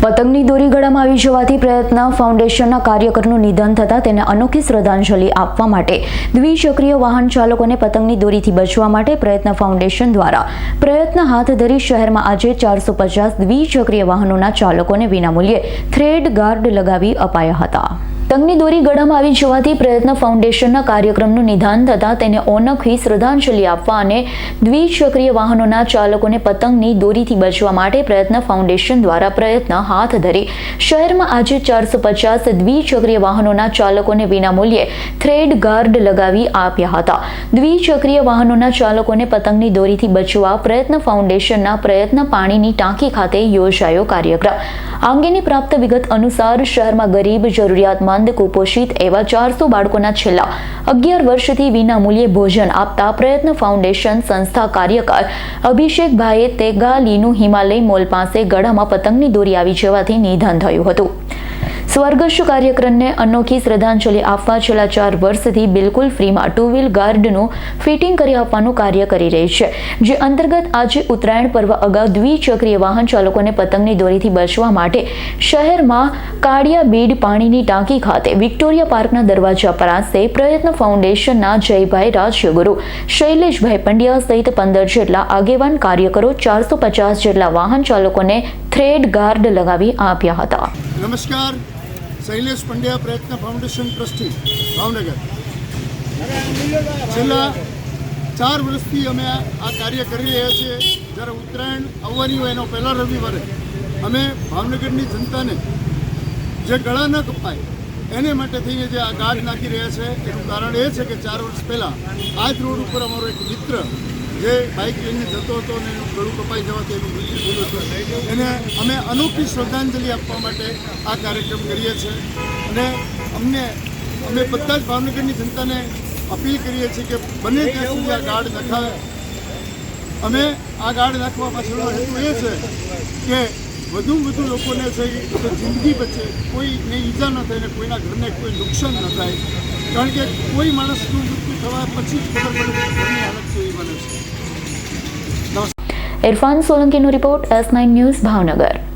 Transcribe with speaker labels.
Speaker 1: પતંગની દોરી ગળામાં આવી જવાથી પ્રયત્ન ફાઉન્ડેશનના કાર્યકરનું નિધન થતાં તેને અનોખી શ્રદ્ધાંજલિ આપવા માટે દ્વિચક્રીય વાહન ચાલકોને પતંગની દોરીથી બચવા માટે પ્રયત્ન ફાઉન્ડેશન દ્વારા પ્રયત્ન હાથ ધરી શહેરમાં આજે ચારસો પચાસ દ્વિચક્રીય વાહનોના ચાલકોને વિનામૂલ્યે થ્રેડ ગાર્ડ લગાવી અપાયા હતા. પતંગની દોરી ગળામાં આવી જવાથી પ્રયત્ન ફાઉન્ડેશનના કાર્યક્રમનું નિદાન થતાં તેને ઓનખી શ્રદ્ધાંજલિ આપવા અને દ્વિચક્રીય વાહનોના ચાલકોને પતંગની દોરીથી બચવા માટે પ્રયત્ન ફાઉન્ડેશન દ્વારા પ્રયત્ન હાથ ધરી. શહેરમાં આજે ચારસો પચાસ દ્વિચક્રીય વાહનોના ચાલકોને વિનામૂલ્યે થ્રેડ ગાર્ડ લગાવી આપ્યા હતા. દ્વિચક્રીય વાહનોના ચાલકોને પતંગની દોરીથી બચવા પ્રયત્ન ફાઉન્ડેશનના પ્રયત્ન પાણીની ટાંકી ખાતે યોજાયો કાર્યક્રમ. આ અંગેની પ્રાપ્ત વિગત અનુસાર શહેરમાં ગરીબ જરૂરિયાતમંદ કુપોષિત એવા ચારસો બાળકોના છેલ્લા અગિયાર વર્ષથી વિના મૂલ્યે ભોજન આપતા પ્રયત્ન ફાઉન્ડેશન સંસ્થા કાર્યકર અભિષેકભાઈએ તેગાલીનું હિમાલય મોલ પાસે ગળામાં પતંગની દોરી આવી જવાથી નિધન થયું હતું. સ્વર્ગસ્થ કાર્યક્રમને અનોખી શ્રદ્ધાંજલિ આપવા છેલ્લા ચાર વર્ષથી બિલકુલ ફ્રીમાં ટુ વ્હીલ ગાર્ડનું ફિટિંગ કરી આપવાનું કાર્ય કરી રહી છે. જે અંતર્ગત આજે ઉત્તરાયણ પર્વ અગાઉ દ્વિચક્રીય વાહન ચાલકોને પતંગની દોરીથી બચવા માટે શહેરમાં કાળિયા બીડ પાણીની ટાંકી ખાતે વિક્ટોરિયા પાર્કના દરવાજા પાસે પ્રયત્ન ફાઉન્ડેશનના જયભાઈ રાજ્યગુરુ, શૈલેષભાઈ પંડ્યા સહિત પંદર જેટલા આગેવાન કાર્યકરો ચારસો પચાસ જેટલા વાહન ચાલકોને થ્રેડ ગાર્ડ લગાવી આપ્યા હતા.
Speaker 2: નમસ્કાર. શૈલેષ પંડ્યા પ્રયત્ન ફાઉન્ડેશન ટ્રસ્ટી, ભાવનગર. છેલ્લા ચાર વર્ષથી અમે આ કાર્ય કરી રહ્યા છીએ. જ્યારે ઉત્તરાયણ આવવાની હોય એનો પહેલા રવિવારે અમે ભાવનગરની જનતાને જે ગળા ન કપાય એને માટે થઈને જે આ ગાઢ નાખી રહ્યા છે, એનું કારણ એ છે કે ચાર વર્ષ પહેલાં આ જ રોડ ઉપર અમારો એક મિત્ર જે બાઇક લઈને જતો હતો અને એનું ગળું કપાઈ જવાથી એનું એને અમે અનોખી શ્રદ્ધાંજલિ આપવા માટે આ કાર્યક્રમ કરીએ છીએ. અને અમને, અમે બધા જ ભાવનગરની જનતાને અપીલ કરીએ છીએ કે બને ત્યાં સુધી આ ગાઢ નખાવે અમે આ ગાઢ નાખવા પાછળનો હેતુ એ છે કે વધુ વધુ લોકોને છે તો જિંદગી બચે, કોઈને ઈજા ન થાય ને કોઈના ઘરને કોઈ નુકસાન ન થાય. કારણ કે કોઈ માણસનું મૃત્યુ થવા પછી જ ખબર પડે ઘરની હાલત કેવી બને છે.
Speaker 1: Irfan સોલંકીનો report S nine news Bhavnagar.